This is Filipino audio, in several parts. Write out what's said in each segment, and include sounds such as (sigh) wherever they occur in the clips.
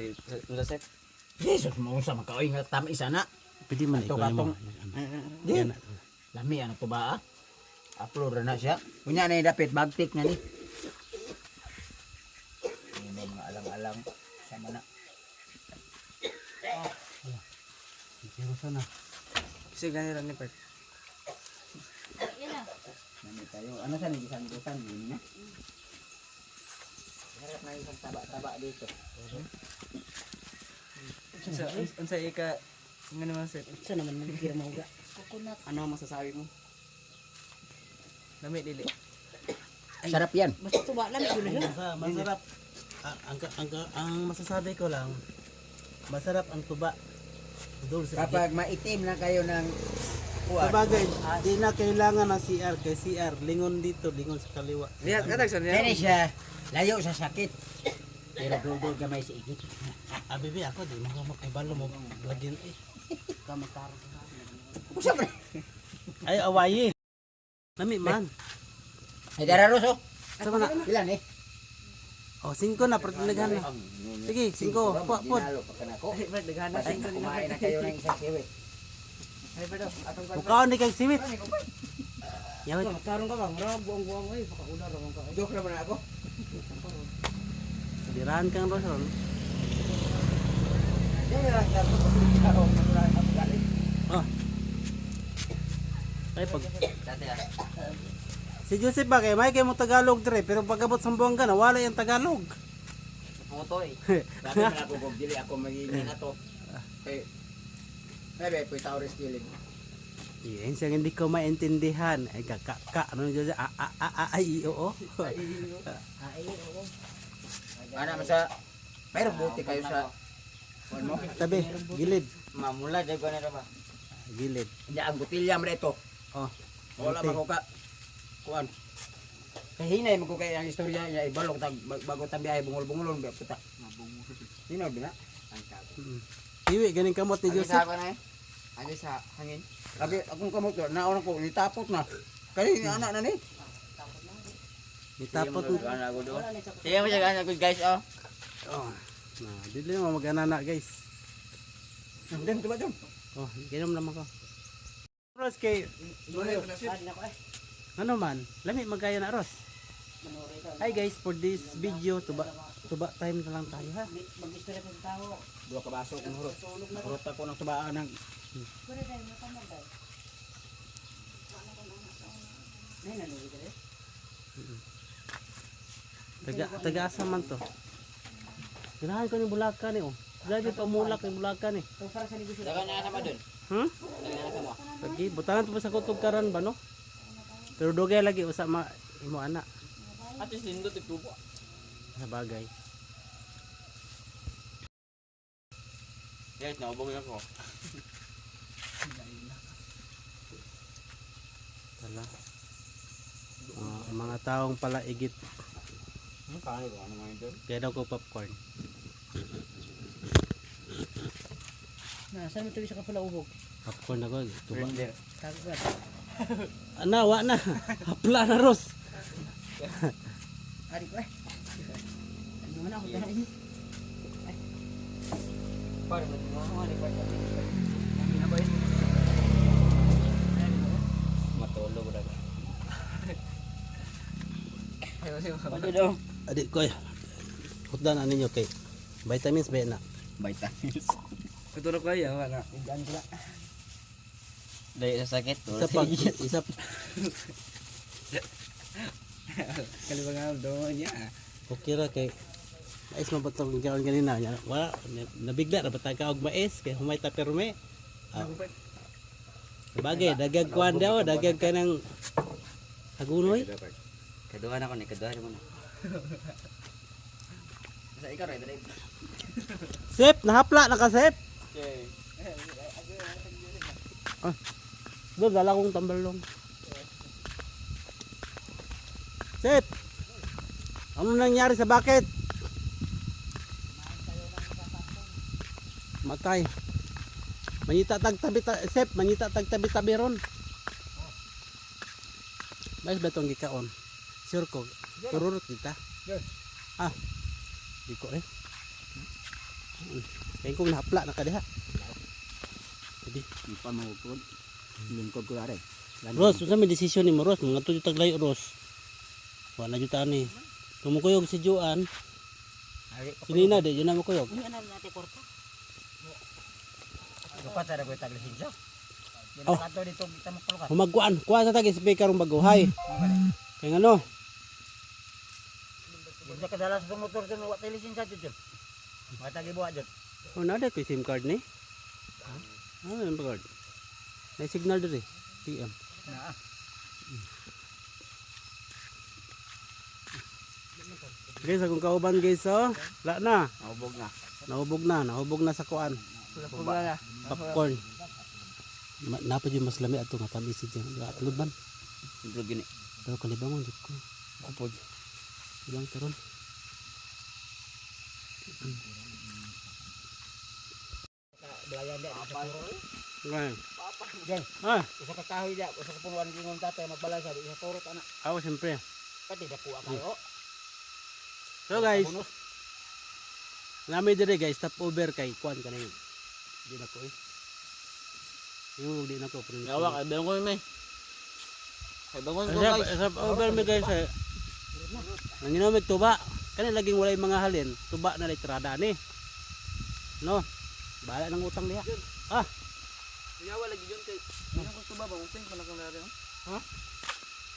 Sige, sa sep. Jesus mo sa makaoy nga tama isa na. Pwede man ikaw mo. katong- Di. Yan na. Lami ano to ba? ah? Upload na siya. Kunya na dapit bagtik na ni. Ano ba mga alang-alang sama na. Zero sana. Sige, ganyan lang ni Pert. Nami tayo. Ano sa dutan yun na? Harap na isang taba-taba dito. Unsa unsa ika nga naman sep. Sa naman mo ga. Ano ang masasabi mo? Lami dili. Sarap yan. Basta tuba lang yun masarap. Ang, ang, ang, ang masasabi ko lang, masarap ang tuba. Kapag maitim na kayo ng kuwan. Sabagay, di na kailangan ng CR kay CR. Lingon dito, lingon sa kaliwa. Niya katagsan niya. Kaya siya layo sa sakit. Pero dudod gamay sa igit. Ah, bibi, ako di mo makaibalo mo. Lagyan eh. Kamataro. Usa man. Ay, awayi. Nami man. Ay dararos oh. Sama na. Ilan eh? Oh, singko na, pertinagan na. Sige, singko. Ka na ko. Ay, sing na kumain na kayo ng isang siwit. Ay, Pert, oh, atong kwan. Mukaon di kay siwit. Yawit. Kamataro ka bang? Rab, buang-buang ay. Pakauna ramang ka. Joke naman ako. Dirahan kang galing. Oh. Ay, pag... Dati ah. Si Joseph ba kay may kay mo Tagalog dire pero pagabot sa buwangga na wala yung Tagalog. Putoy. Sabi (laughs) man ako kung dili ako magiging na to. Kay Bebe, po tao res killing. Yan siya hindi ko maintindihan. Ay kaka ka ano dyan a a a a ay oo. Ay, oo. (laughs) Ana man sa pero buti kayo sa kuwan mo. Tabi, gilid. Mamula dai ko na ba. Gilid. Nya ang botilya mo dito. Oh. Wala ba ko ka kuan. Kahinay mo ko kay ang istorya niya ibalok tag bag- bago tabiay bungol-bungolon ba puta. Sino bina? Mm. Iwi ganing kamot ni Ano Joseph. sa ako na eh? Ano sa hangin? Sabi akong kamot ko nauna ko nitapot na. Kaya ni anak na ni. Nitapot mo. Sige mo siya ganyan good guys oh. Oh. Na, dili mo mag-anana guys. Dem tuba dum. Oh, ginom naman ko. Ros kay na ko eh. ano man, lami magaya na Ros. Hi guys, for this video tuba tuba time na lang tayo ha. Mag-istorya pa tao. Dua ka baso kung hurot. Hurot ako ng tubaan ng Ay, nanuwi ka eh. Taga taga asa man to. Ganahan ko ni bulakan eh oh. Lagi pa mulak ni bulakan eh. So, para sa negosyo. Dagan na sama dun. Hmm? Lagi butangan to sa kutob karan ba no? Pero dugay lagi usa ma imo ana At least nindot itubo. sa bagay. Guys, naubog ako. Tala. Ah, ang mga taong pala igit Ang kaya ko ano man dun. kaya daw ko popcorn. Na, saan mo tuwi sa kapala ubog? Popcorn ako. Tuba. Ka. Ana, wa na. (laughs) Hapla na Ros. Ari ko eh. Ano man ako dahil. Para mo mo ni Pert. Matulog ra. Ayo sih. Pwede daw. Adik ko. Hutdan ano ninyo kay vitamins ba na? Vitamins. (laughs) Kutulog ko ya wala. Diyan ko. Dahil sa sakit Isa pa, (laughs) isa pa. Kali ba nga do niya. Okay ra kay Mais mo ba itong gawin kanina? Nya, Wala, nabigla na ba tayo ka og mais kay humay ta perme. Ah. Bagay, dagag kuan daw, dagag ka ng hagunoy. Kedua na ko ni, kedua mo na. Sa ikaw rin, dali. Sep, nahapla na ka sep. Okay. Doon, dala kong tambalong. Sep! Ano nangyari sa bakit? Matay. Manyita tag tabi ta Sep, manyita tag tabi tabi ron. Mas betong gikaon. Sure ko. Tururot kita. Ah. Di ko eh. Kaya kung nahapla na ka diha. Pwede. Hindi pa mahupod. Lingkod ko lari. Ros, unsa may desisyon ni mo Ros? Mga tuyo taglayo Ros. Wala jud ta ni. Kumukuyog si Juan, Ari, si Nina di, yun na mo kuyog. Hindi na natin kwarta. Lupat sa dagoy tag lisensa. Di Oh. na. Humagkuan, kuha sa tagi speaker ng baguhay. Kaya ano? Di na kadala sa motor dun wa tay lisensa jud jud. Mga tagi buhat jud. Oh, nada ko yung SIM card ni. Ah, ano ba card? May signal diri. PM. Na. Guys, akong kauban guys, oh. Wala na. Mahubog na. Nahubog na, nahubog na sa kuan. Mahubog na. Popcorn. Napa yung mas lami ato nga tamis dyan. Upload man. Mahubog gini. Pero kalibangon jud ko. Kupod. Ilang karon. Belayan dia sa puro. Ngayon. Diyan, Ah, isa ka kahoy dia, usa ka punuan gingon tatay magbalay sa di sa turot anak. ako siyempre. Pati da po kayo. So guys, nami dire guys, stop over kay kuan ka na yun. Di na ko eh. Yung di na ko. pero- Gawa kay bangon ko may. Kay bangon ko guys. stop over mi guys. Eh. Nanginomig tuba. Kani laging walay mga halin. Tuba na litrada ni. No. Bala ng utang niya. Ah, Yawa lagi yun kay. Ano ko tuba ba mo ting kana kana rin. Ha?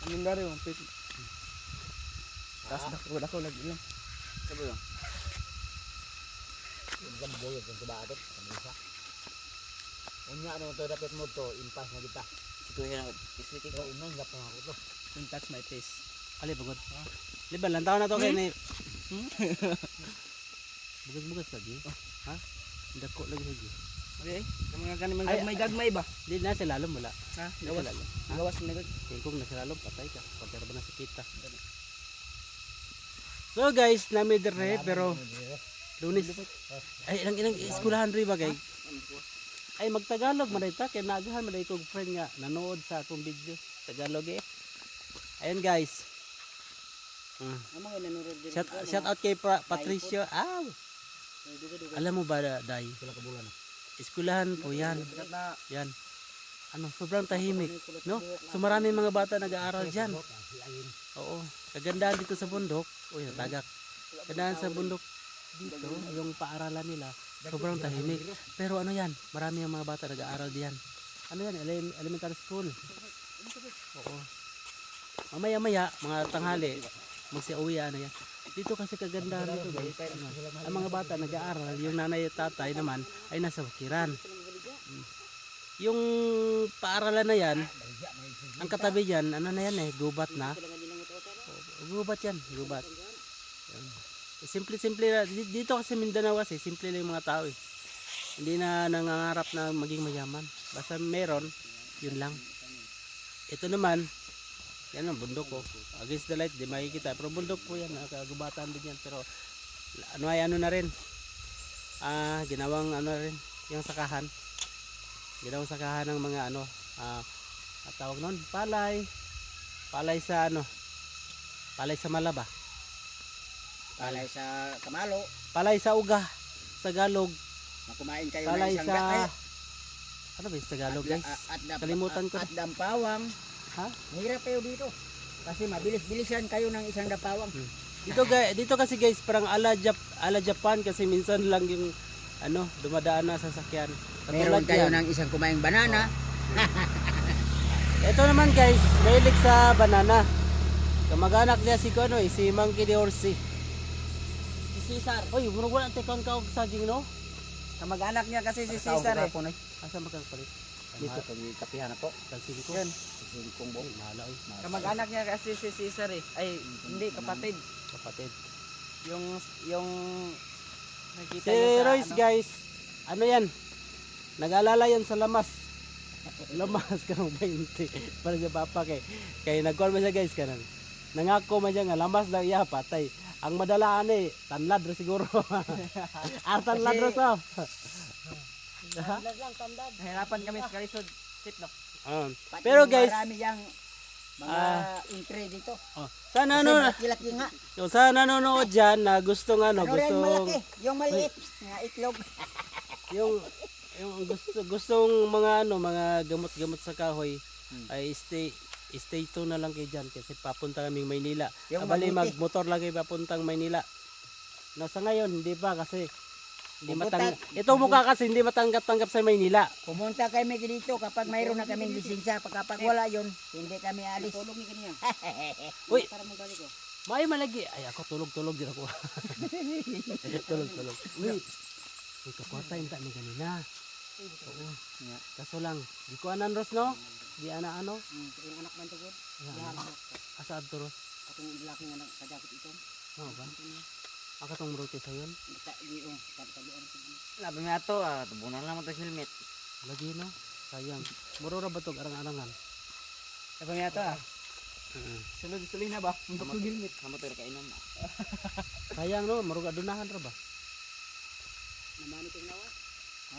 Amin dari mo pit. Tas na ko ko lagi lang. Sabi lang. Yung kan boyo kung tuba atot, kanisa. Unya ano to dapat mo to, impas na kita. Ito yan Pero ko. inang gap na ako to. Don't touch my face. ali bugod. Di ba lang taon na to kay ni. Bugas-bugas lagi. Ha? Dako lagi lagi. Okay. Mga kani Ay, gagmay gagmay ba? Di na sa lalom wala. Ha? Di Gawas. sa. Gawas na. Kaya kung nasa lalom patay ka. Pagkara ba na sa kita. So guys, nami dire pero lunis. Ay, ilang ilang eskulahan rin ba kay? Ay, magtagalog man ita kay naagahan man kog friend nga nanood sa akong video. Tagalog eh. Ayun guys. Ah. Shout, shout out kay Pa- Patricio. Ah, alam mo ba, Day? Eskulahan po yan. Yan. Ano, sobrang tahimik. No? So marami mga bata nag-aaral dyan. Oo. Kagandahan dito sa bundok. Uy, natagak. Kagandahan sa bundok dito, yung paaralan nila, sobrang tahimik. Pero ano yan, marami ang mga bata nag-aaral diyan. Ano yan, ele- elementary school. (laughs) Oo. Mamaya-maya, mga tanghali, magsiuwi ano yan. Dito kasi kagandahan dito guys. Ano, ang mga bata nag-aaral, yung nanay at tatay naman ay nasa wakiran. Yung paaralan na yan, ang katabi dyan, ano na yan eh, gubat na. Gubat yan, gubat. Yan. Simple-simple na, di- dito kasi Mindanao kasi, simple lang yung mga tao eh. Hindi na nangangarap na maging mayaman. Basta meron, yun lang. Ito naman, yan ang bundok ko. Against the light, di makikita. Pero bundok po yan, nakagubatan din yan. Pero ano ay ano na rin. Ah, ginawang ano rin, yung sakahan. Ginawang sakahan ng mga ano, ah, at tawag nun, palay. Palay sa ano, palay sa malaba. Palay sa kamalo, Palay sa uga, Tagalog. na kumain kayo Palay ng isang sa, ano ba yung Tagalog At- guys? At, at, dam- Kalimutan ko At, at dampawang. Ha? Mahirap kayo dito. Kasi mabilis-bilisan kayo ng isang dampawang. Dito guys, dito kasi guys parang ala Jap ala Japan kasi minsan lang yung ano, dumadaan na sasakyan. Meron kayo yan. ng isang kumaing banana. (laughs) Ito naman guys, mahilig sa banana. Kamag-anak niya si ano eh, si Monkey de Orsi. si Cesar. Oy, murag wala tekon ka og saging no? Kamag-anak niya kasi si Cesar eh. Asa magkang palit? Dito, pag kapihan. Kalsing ko. Yan. Singkong. Mahala oy, Kamag-anak niya kasi si Cesar eh. Ay, hindi kapatid. kapatid. Yung yung nakita Si niya sa Royce ano, guys, ano yan? Nag-alala yan sa lamas. (laughs) Lamas ka ng 20 para sa papa kay kay nagkuhan man siya guys kanan. Nangako man siya nga lamas daw iya patay. Ang madalaan eh, tanlad ra siguro. (laughs) ah, tanlad ra sa. (laughs) Nahirapan kami sa kalisod. Tip no. Um, Pati Pero yung guys- Marami yang Mga Ah. entry dito. Oh. Sa Kasi nano malaki-laki nga. no, sa nanonood diyan na gustong ano, Ano gustong malaki? Yung maliit. Nga itlog. (laughs) yung yung gusto gustong mga ano, mga gamot-gamot sa kahoy Hmm. ay stay stay tuned na lang kayo dyan kasi papunta kaming Maynila. Yung Abali magmotor lang kayo papuntang Maynila. No, sa ngayon hindi pa kasi hindi matang Itong mukha kasi hindi matanggap-tanggap sa Maynila. Pumunta kami dito kapag mayroon na kaming lisensya. Pag kapag wala yun, hindi kami alis. Tulog ni kaniya. (laughs) Uy, Para magbalik ko. may malagi. Ay ako tulog-tulog din ako. (laughs) tulog-tulog. Uy, Uy, kakwata yung tani kanina. Oo. Kaso lang, di ko anan Ros no? Di ana ano? Hmm, Yung anak man tugod. Asa Ros? Atong laki nga nagkadakot ito. Ano ba? Ang katong murute sa yon? Di oh, tabi-tabian ko. Labi mo ato, ah, tubunan lang ito helmet. Lagi no? Sayang. Muro ra ba tog arang-arangan? Labi mo ato ah. Mm. Sulod-sulod na ba? Hindi ko helmet. Kamu to kainom ah. Sayang no, murag adunahan ra ba? Namani kong nawa.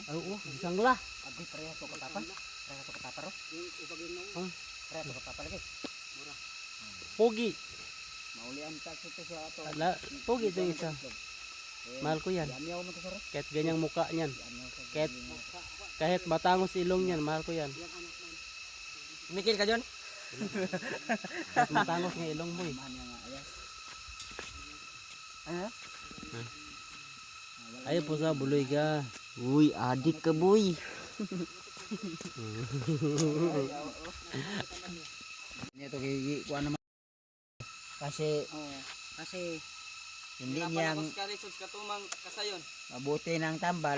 Ay oo, isang la. Abi pareha to katapa. Pareha to katapa ro. Yung upag yung nawa. Pareha to katapa lagi. Pogi. Maulian ta sa sa ato. La, pogi to isa. Mahal ko yan. Kahit ganyang mukha niyan. Kahit kahit matangos ilong niyan, mahal ko yan. Mikil ka? Kahit matangos ng ilong mo eh. Ano? Ayaw po sa buloy ka. Uy, adik ka boy. Ito kay kuha naman. Kasi Oo. Kasi hindi niyang katumang kasayon. mabuti ng tambal,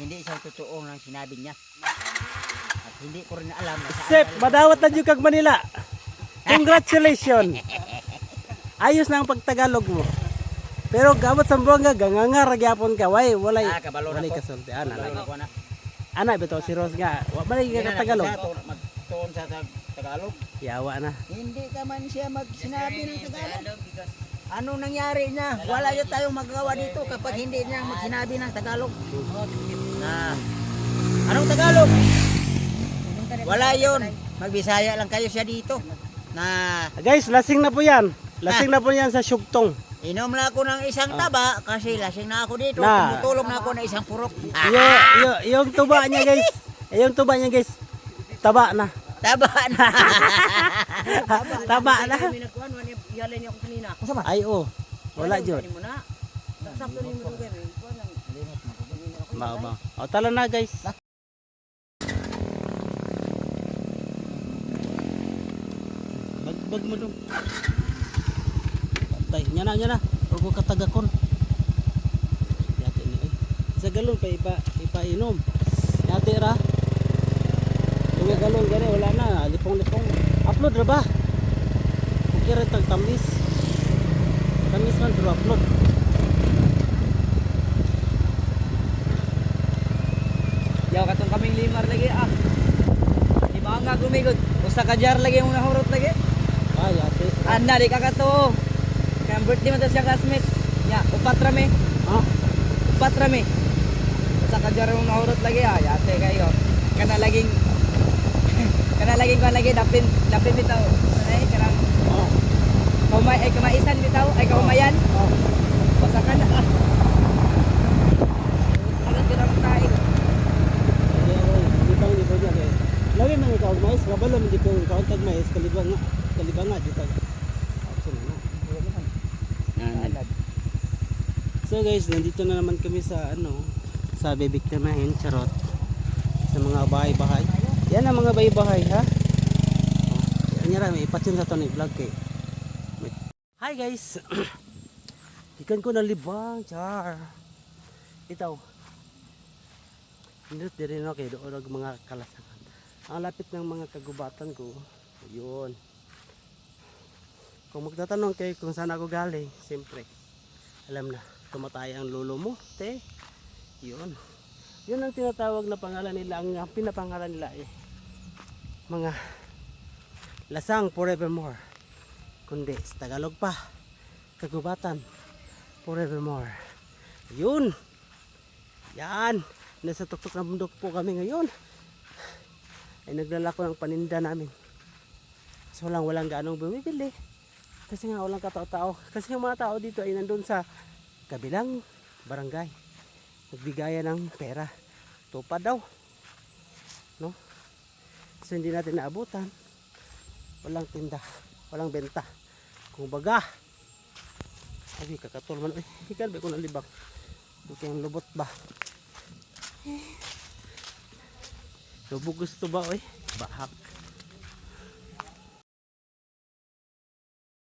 hindi isang totoo ng sinabi niya. At hindi ko rin alam na saan Sep, galing- madawat na kag Manila. Congratulations. (laughs) Ayos na ang pagtagalog mo. Pero gabot sa buwang nga, gangangar gyapon ka. Way, walay. Ah, kabalo na Walay ko. kasulti. Ana, Kabalo lagi. na ko na. Ana, bitaw si Rose nga. Wa balay Hindi ka na Tagalog. nakita to, Magtuon sa Tag- Tagalog. Yawa na. Hindi ka man siya magsinabi ng Tagalog. Ano nangyari niya? Wala niya tayong magawa dito kapag hindi niya magsinabi ng Tagalog. Na, anong Tagalog? Wala yun. Magbisaya lang kayo siya dito. Na, Guys, lasing na po yan. Lasing na po yan sa syugtong. inom na ako ng isang taba kasi lasing na ako dito. Na. Tumutulog na ako ng isang purok. Yo, yo, yung tuba niya guys. Yung tuba niya guys. Taba na. Taba na. (laughs) Taba na. ihalay niya ako kanina. Ay, oh. Wala jud. Ano? Sakto ni mo lang. Ba, ba. O, tala na guys. Bagbag mo dong. Patay. Nya na, nya na. Huwag ko katagakon. Yate ni. Sa galon pa ipa ipainom. Yate ra. Tunga galon gani wala na. Lipong-lipong. Upload ra ba? Okay ra tag tamis. Tamis man pero upload. Yaw katong kaming limar lagi ah. Di ba nga gumigod? Usa ka jar lagi yung nahurot lagi. Ah, yate. Anda di ka kato. Kaya birthday man to siya classmate. Ya, upat rami. Ah, Upat rami. Usa ka jar nahurot lagi ah. Yate kayo. Kana laging kana laging kuan lagi dapin dapin bitaw. Ay karang oh. kaumay ay kamaisan bitaw ay kaumayan. Oh. Basta ka na ah. Ano tinang tayo? Libang libo niya kay. Lawi man ikaw mais, kabalo man di ko ikaw tag mais kalibang. Kalibang nga di tag. Action na. So guys, nandito na naman kami sa ano, sa bibiktimahin, charot. Sa mga bahay-bahay. Yan ang mga bahay-bahay ha. Oh, Yan may ipatyon sa to ni vlog kay. Wait. Hi guys. (clears throat) Ikan ko na libang, char. Itaw. Hindi din rin okay doon ang mga kalasangan. Ang lapit ng mga kagubatan ko, yun. Kung magtatanong kayo kung saan ako galing, siyempre, alam na, tumatay ang lolo mo, te. Yun. Yun ang tinatawag na pangalan nila, ang ang pinapangalan nila eh. Mga lasang forevermore. Kundi sa Tagalog pa, kagubatan forevermore. Yun. Yan. Nasa tuktok ng bundok po kami ngayon. Ay naglalako ng paninda namin. So lang walang ganong bumibili. Kasi nga walang katao-tao. Kasi yung mga tao dito ay nandun sa kabilang barangay. Nagbigayan ng pera. Tupa daw. No? So hindi natin naabutan. Walang tinda. Walang benta. Kung baga. Ay, kakatol man. Ay, ikan ba ko nalibak. Buti ang lubot ba? Eh. Lubog gusto ba, oy? Bahak.